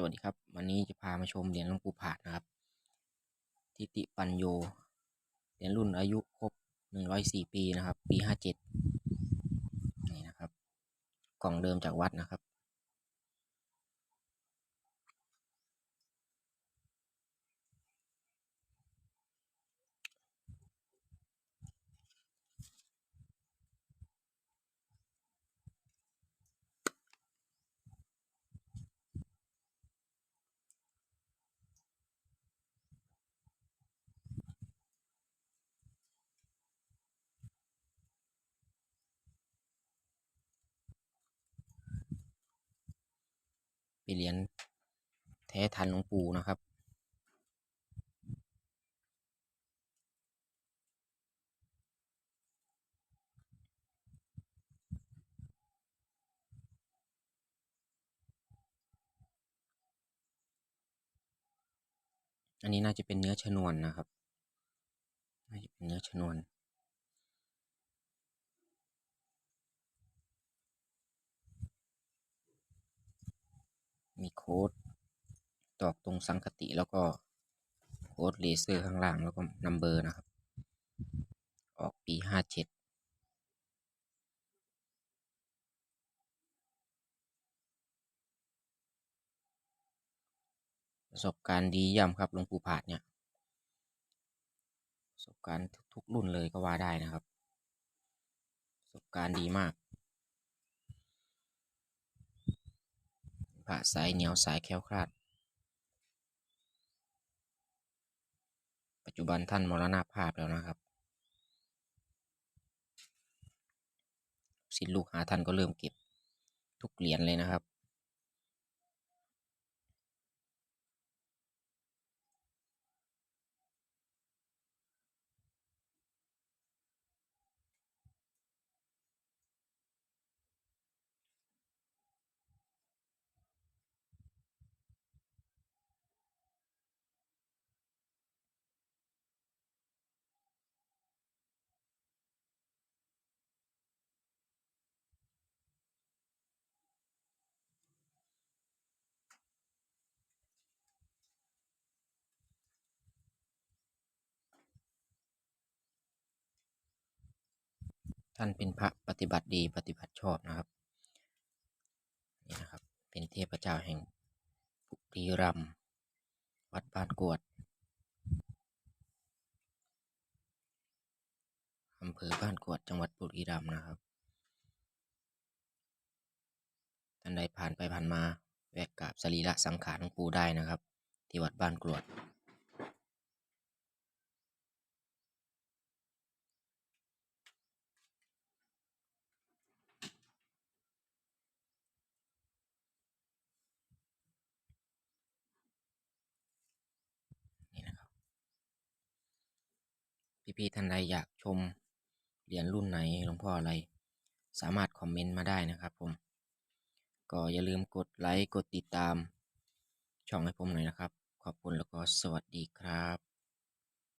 สวัสดีครับ วันนี้จะพามาชมเหรียญหลวงปู่ผาดนะครับ ทิติปัญโย เหรียญรุ่นอายุครบ 104 ปีนะครับ ปี 57 นี่นะครับ กล่องเดิมจากวัดนะครับ เป็นเหรียญแท้ทันหลวงปู่นะครับอันนี้น่าจะเป็นเนื้อชนวนนะครับ น่าจะเป็นเนื้อชนวน มีโค้ดตอกตรงสังคติแล้วก็โค้ดเลเซอร์ข้างล่างแล้วก็นัมเบอร์นะครับ ออกปีห้าเจ็ดประสบการณ์ดีเยี่ยมครับหลวงปู่ผาดเนี่ยประสบการณ์ทุกรุ่นเลยก็ว่าได้นะครับ ประสบการณ์ดีมาก พระสายเหนียวสายแคล้วคลาด ปัจจุบันท่านมรณภาพแล้วนะครับสิทธิลูกหาท่านก็เริ่มเก็บทุกเหรียญเลยนะครับ ท่านเป็นพระปฏิบัติดีปฏิบัติชอบนะครับ นี่นะครับ เป็นเทพเจ้าแห่งบุรีรัมวัดบ้านกวดอำเภอบ้านกวดจังหวัดบุรีรัมย์นะครับ ท่านใดผ่านไปผ่านมาแวะกราบสรีระสังขารหลวงปู่ได้นะครับ ที่วัดบ้านกรวด นี่นะครับ พี่ๆท่านใดอยากชมเหรียญรุ่นไหนหลวงพ่ออะไร สามารถคอมเมนต์มาได้นะครับผม ก็อย่าลืมกดไลค์กดติดตาม ช่องให้ผมหน่อยนะครับ ขอบคุณแล้วก็สวัสดีครับ